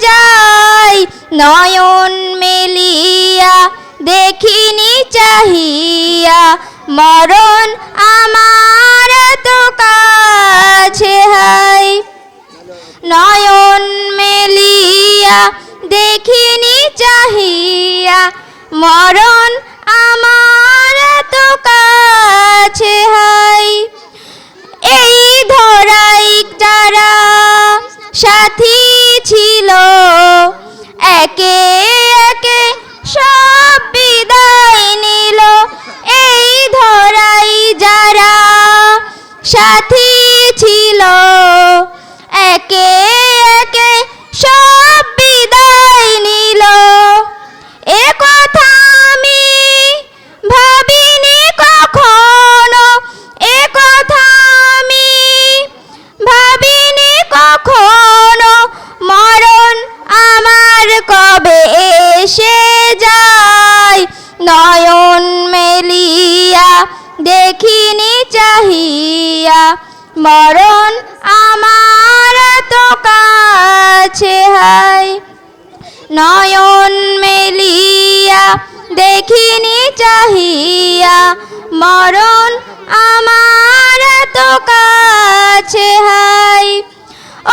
যাই, নয়ন মেলিয়া দেখিনি চাহিয়া। মরণ আমার তো কাছে হাই। নয়ন মেলিয়া দেখিনি চাহিয়া। মরণ আমার তো কাছে হাই। এই ধরাই যারা সাথী নয়ন মেলিয়া, দেখিনি চাহিয়া। মরণ আমার তো কাছে হায়। নয়ন মেলিয়া, দেখিনি চাহিয়া। মরণ আমার তো কাছে হাই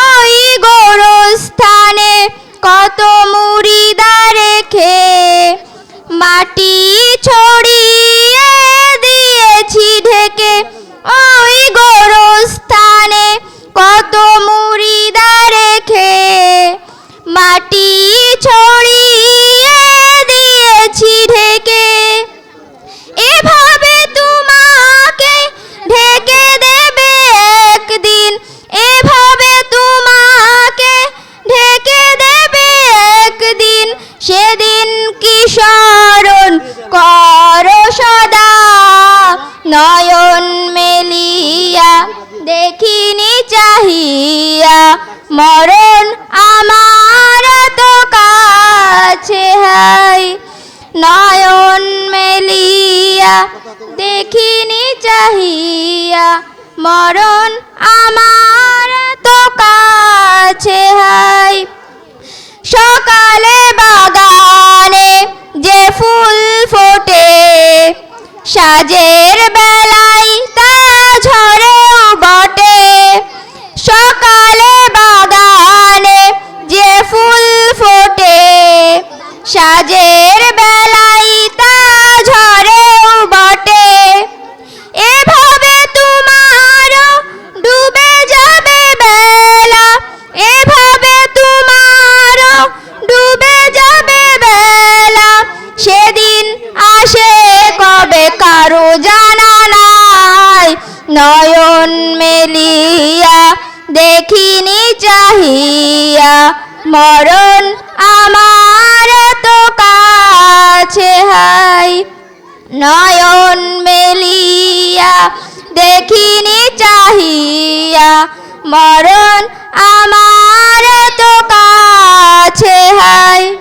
ওই গোরস্থানে কত মুড়িদা মাটি ছড়িয়ে দিয়েছি ঢেকে। ওই গোরস্থানে কত মুড়িদা রেখে মাটি ছড়িয়ে দিয়েছি ঢেকে। এভাবে তোমাকে ঢেকে দেবে একদিন। এভাবে তোমাকে ঢেকে দেবে একদিন। সেদিন কি নয়ন মেলিয়া, দেখিনি চাহিয়া, মরণ আমার তো কাছে হাই। নয়ন মেলিয়া, দেখিনি চাহিয়া, মরণ আমার তো কাছে হাই। সাজের বেলায় তা ঝরেও বটে। সকালে বাগানে যে ফুল ফোটে, সাজের বেলায় তা ঝরেও বটে। এভাবে তোমার ডুবে যাবে বেলা, এভাবে তোমার ডুবে যাবে বেলা। সেদিন আসে কবে কারও জানা নাই নয়ন মেলিয়া দেখিনি চাহিয়া। মরণ আমার তো কাছে হাই। নয়ন মেলিয়া দেখিনি চাহিয়া। মরণ আমার তো কাছে হাই।